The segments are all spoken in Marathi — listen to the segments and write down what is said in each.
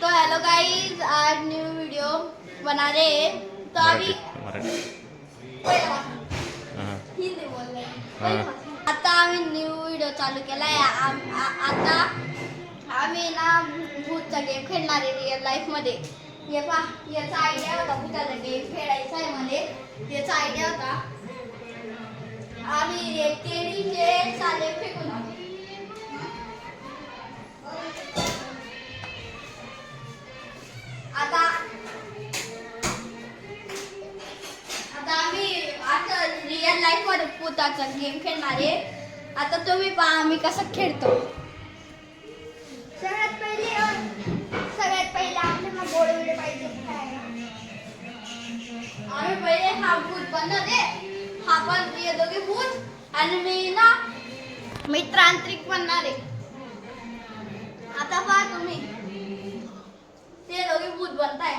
तो हेलो गाइस आज न्यू वीडियो बना रहे हैं। तो अभी मराठी पहिलं वाचन. हां। हिंदी बोलले. आता आम्ही न्यू व्हिडिओ चालू केलाय आम- आ- आता आम्ही ना भूतचा गेम खेळणार आहे रिअल लाईफमध्ये. हे पा याचा आयडिया होता भूताचा गेम खेळायचा आहे मध्ये. याचा आयडिया होता आम्ही केळीचे साले फेकून भूताचा गेम खेळणार. आहे आता तुम्ही पहा आम्ही कसं खेळतो. सगळ्यात पहिले सगळ्यात पहिले आपल्याला गोड वेळ पाहिजे. आम्ही पहिले हा भूत बनवते. हा पण हे दोघे भूत. आणि मी ना मी तांत्रिक बनणार. आहे आता पहा तुम्ही ते दोघे भूत बनताय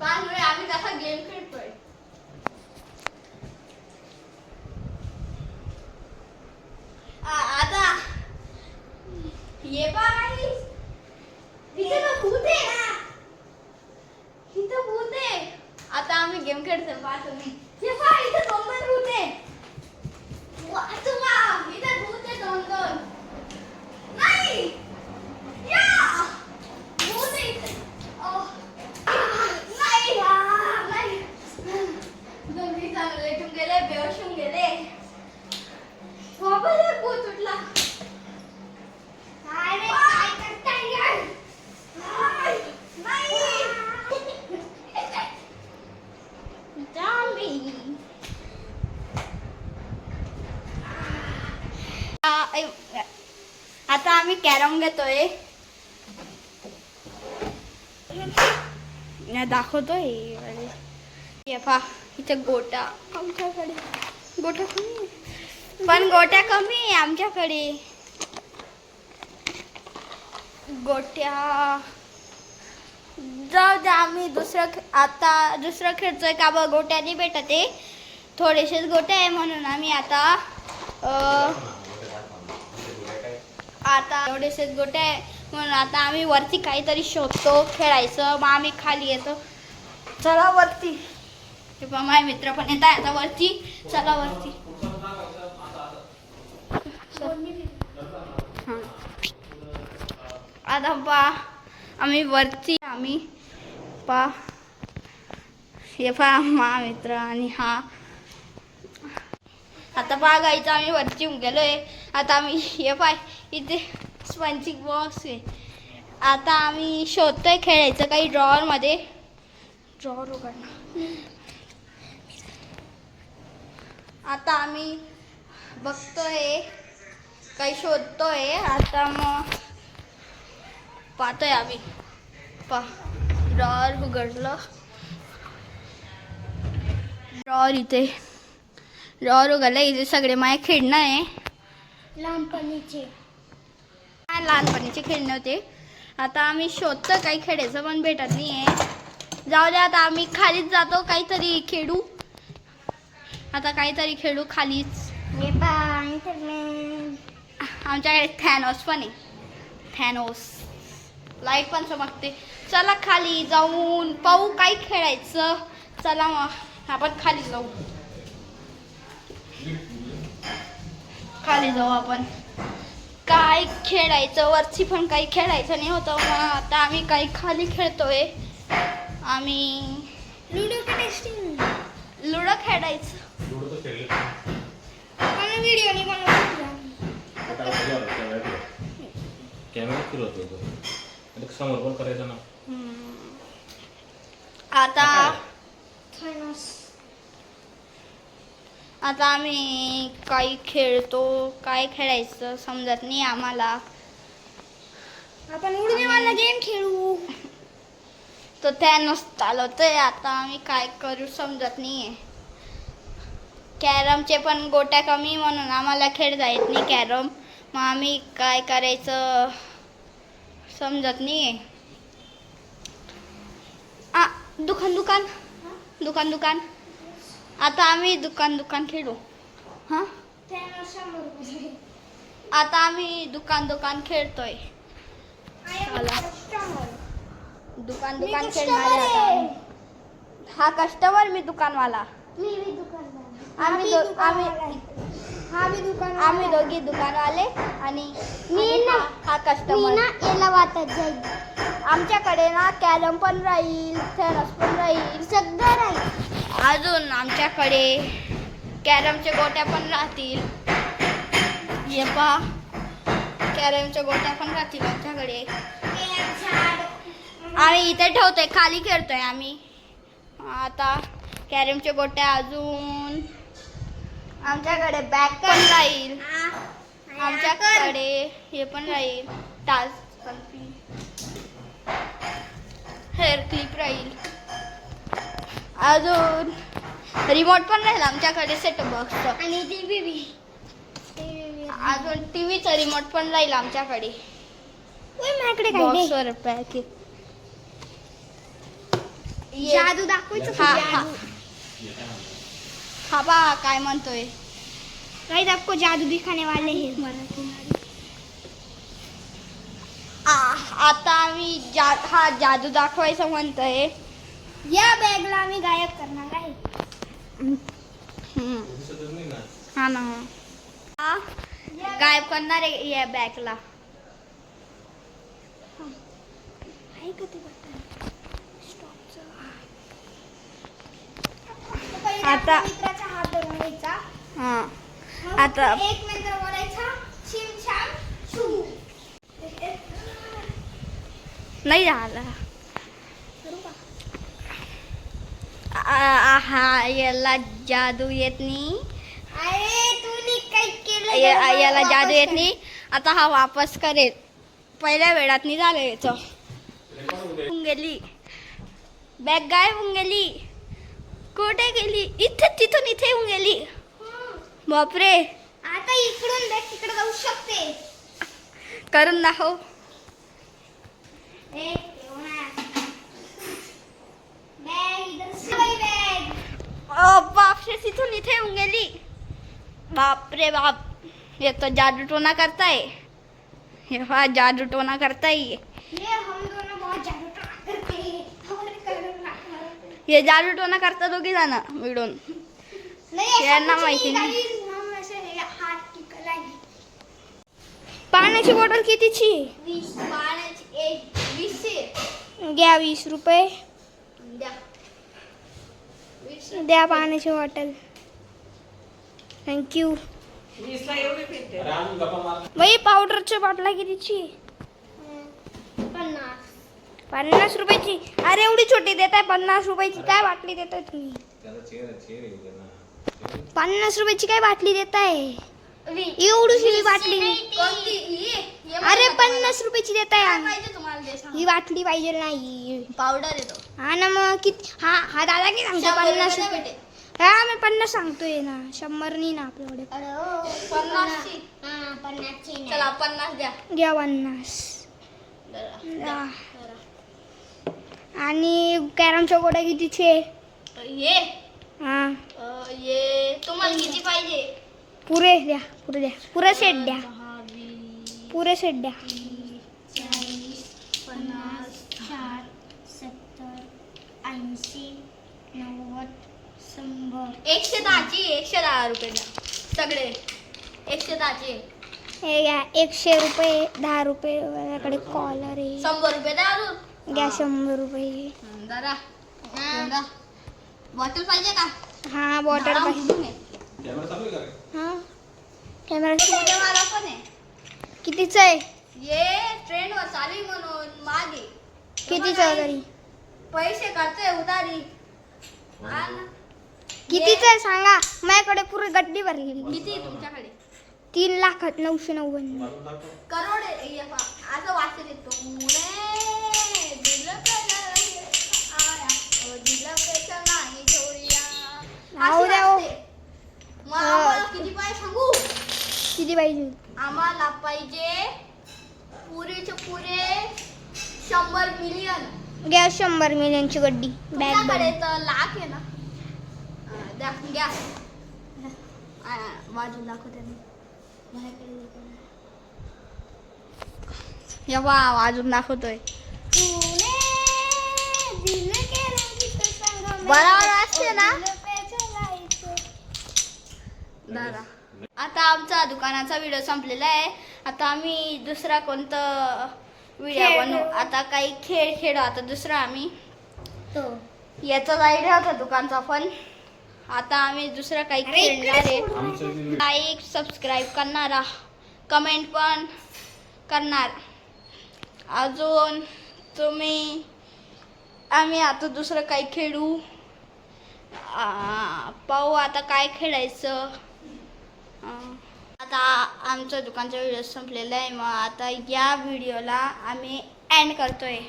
पहा तुम्ही आम्ही कसा गेम खेळतोय आ- आता ये पहा काही इथे तर भूत आहे ना इथं भूत आहे आता आम्ही गेम खेळतो पहा तुम्ही हे पहा इथं दोन दोन भूत आहे वाचवा इथं भूत आहे दोन दोन नाही या भूत आहे इथे. अह. नाही या. नाही दोघी चांगले लेटून गेले बेहोश होऊन गेले बाबा रे भूत उठला अरे काय करताय यार? नाही Zombie. आ- ऐ- आता आम्ही कॅरम घेतोय. दाखवतोय हे पहा इथे गोटा. आमच्याकडे गोटा कमी पण गोट्या कमी आहे आमच्याकडे. गोट्या. जाऊ द्या आम्ही दुसरं आता दुसरं खेळतोय का बघ गोट्याने भेटते भेटत आहे. थोडेसेच गोटे आहे म्हणून आम्ही आता अं, आता एवढेसेच गोटे आहे. म्हणून आता आम्ही वरती काहीतरी शोधतो खेळायचं. मग आम्ही खाली येतो. चला वरती. हे पहा माझे मित्र पण येत आहे आता वरती. चला वरती. आता पा. आम्ही वरती. आम्ही पा. हे मा मित्र आणि हा. आता पहा गाईचं आम्ही वरती गेलोय. आता आम्ही हे पाय. इथे स्पंचिक बॉक्स आहे. आता आम्ही शोधतोय खेळायचं काही ड्रॉवरमध्ये ड्रॉवर उघडणं. आता आम्ही बघतोय काही शोधतोय. आता मग पाहतोय आम्ही. पा ड्रॉवर उघडलं. ड्रॉवर इथे. ड्रॉवर उघडलं इथे सगळे माय खेळणं आहे. लहानपणीचे. लहानपणीचे खेळणे होते आता आम्ही शोधतो काही खेळायचं पण भेटत नाही आहे जाऊ द्या आता आम्ही खालीच जातो काहीतरी खेळू. आता काहीतरी खेळू खालीच. हे आमच्याकडे थॅनोस पण आहे. थॅनोस लाइट पण चमकते. चला खाली जाऊन पाहू काय खेळायचं. चला मग आपण खाली जाऊ. खाली जाऊ आपण. काय खेळायचं? वरची पण काही खेळायचं नाही होतं. मग आता आम्ही काही खाली खेळतोय. आम्ही लुडो का टेस्टिंग? लुडो खेळायचं. मला व्हिडिओ नाही. कॅमेरा फिरवत होतो. आणि समोर पण करायचं ना. हम्म. आता थॅनोस आता आम्ही काही खेळतो काय खेळायचं समजत नाही आम्हाला. आपण उडणे वाला गेम खेळू. तो त्यानंच चालवतोय आता आम्ही काय करू समजत नाहीये. कॅरमचे पण गोट्या कमी म्हणून आम्हाला खेळता येत नाही कॅरम. मग आम्ही काय करायचं समजत नाहीये. आ दुकान दुकान. दुकान दुकान. आता आम्ही दुकान दुकान खेळू. हां? आता आम्ही दुकान दुकान खेळतोय. दुकान दुकान खेळणारे. हा कस्टमर मी दुकानवाला. आम्ही दुकान आम्ही दोघी दुकानवाले आणि मी ना- हा- कस्टमर ना याला वाटत जाईल. आमच्याकडे ना कॅरम पण राहील थेरस पण राहील. सगळं राहील. अजून आमच्याकडे कॅरमच्या गोट्या पण राहतील. हे पहा कॅरमच्या गोट्या पण राहतील आमच्याकडे. आम्ही इथे ठेवतोय खाली खेळतोय आम्ही. आता कॅरमच्या गोट्या अजून आमच्याकडे बॅग पण राहील. आमच्याकडे हे पण राहील. टाच हेअर क्लिप राहील. अजून रिमोट पण राहील आमच्याकडे सेट बॉक्सचं आणि बीबी अजून टीव्हीचं रिमोट पण राहील आमच्याकडे. माझ्याकडे नाही. बॉक्सवर जादू दाखवायचं हा हा. हा बा काय म्हणतोय? गाइस आपको जादू दिखाने वाले हैं. मराठी आ- आता आम्ही जा हा जादू दाखवायचं म्हणतोय. या बॅगला आम्ही गायब करणार आहे. हा ना. हा. गायब करणार आहे या बॅगला आहे का ते बटन? आता- मित्राचा हात धरून घ्यायचा. हा. आता- एक मिनिट बोलायचा. शिम छाम छू. नाही झाला करू का? आ- हा याला जादू येत नाही. या- याला जादू येत. नाही. आता हा वापस करेल. पहिल्या वेळात नाही झालं याचं. होऊन गेली बॅग गायब होऊन गेली कुठे गेली? इथे तिथून इथे येऊन गेली. बापरे. आता इकडून बॅग तिकडे जाऊ शकते. करून दाखव. ए बॅग इधर से बाई बॅग अ, बापरे तिथून इथे येऊन गेली. बापरे बाप ये तो जादू टोना करताय. हे हा जादू टोना करताय. ये हम दोनों बहुत जादू टोना करते हैं. हमारे कलर ना हे जादू टोना करता दोघी जण मिळून. नहीं ऐसा यांना कुछ माहिती नहीं नाही. guys, हम ऐसे हे हात की कला आहे पाण्याची बॉटल कितीची? वीस पाण्याची एक वीसशे घ्या वीस रुपये. द्या वीस द्या पाण्याची बॉटल. थँक्यू बाई पावडरच्या बाटला कितीची? पन्नास. पन्नास रुपयाची. अरे एवढी छोटी देत आहे पन्नास रुपयाची काय बाटली देताय तुम्ही? त्याचा चेहरा चेहरा येऊ दे ना. पन्नास रुपयाची काय बाटली देताय? वीस. एवढीशी बाटली ही? हे अरे का पन्नास रुपयाची देताय तुम्हाला? काय आम्ही. पाहिजे तुम्हाला ते सांगा. ही बाटली पाहिजे नाही. पावडर येतो हा ना मग किती हा हा दादा किती सांगतो पन्नास रुपये. हा मी पन्नास सांगतोय ना शंभर नाही ना आपल्याकडे. चला पन्नास द्या. घ्या पन्नास. आणि कॅरमच्या गोड्या कितीचे ये. हा. ये. तुम्हाला किती पाहिजे? पुरे द्या पुरे द्या. पुरे सेट द्या. पुरे सेट द्या. चाळीस पन्नास साठ सत्तर ऐंशी नव्वद शंभर एकशे दहाची एकशे दहा रुपये द्या. सगळे. एकशे दहाचे हे घ्या एकशे रुपये दहा रुपये माझ्याकडे कॉलर आहे. शंभर रुपये द्या अजून. घ्या शंभर रुपये. हं, जरा. जरा. बॉटल पाहिजे का? हा बॉटल पाहिजे. उडून. कॅमेरा चालू आहे का? हा. कॅमेरा उद्यावाला पण आहे कितीचं आहे? ये ट्रेनवर चालू आहे म्हणून मागे. कितीचं आहे तरी? पैसे करतोय उधारी. हा ना. कितीचं आहे सांगा? माझ्याकडे पुरी गड्डी भरलेली. किती आहे तुमच्याकडे? तीन लाखात नऊशे नव्वद. वाजून दाखव. करोड आहे. ये पहा, असं वाचत येतो मुळे दिलं कलर आया, ओ दिलं पेचा नाही छोरिया. राहू अशी द्या. वाचते. मग आम्हाला किती पाहिजे सांगू? किती पाहिजे आम्हाला पाहिजे पुरेचे पुरे शंभर मिलियन घ्या शंभर मिलियनची गड्डी. बॅग तुमच्याकडे तर लाख आहे ना? हा, द्या घ्या. आ, दाखवते मी. माझ्याकडे देतो. पहा वाजून दाखवतोय. बरोबर असते ना? दादा आता आमचा दुकानाचा व्हिडिओ संपलेला आहे. आता आम्ही दुसरा कोणतं व्हिडिओ बनवू. आता काही खेळ खेळू. आता दुसरा आम्ही. याचाच आयडिया होता दुकानचा पण. आता आम्ही दुसरा काही खेळणार आहे. लाईक सबस्क्राईब करणारा कमेंट पण करणार. अजून तुम्ही आम्ही आता दुसरं काही खेळू. आ, पाहू आता काय खेळायचं. आता आमचं दुकानचा व्हिडिओ संपलेला आहे मग आता या व्हिडिओला आम्ही एंड करतोय.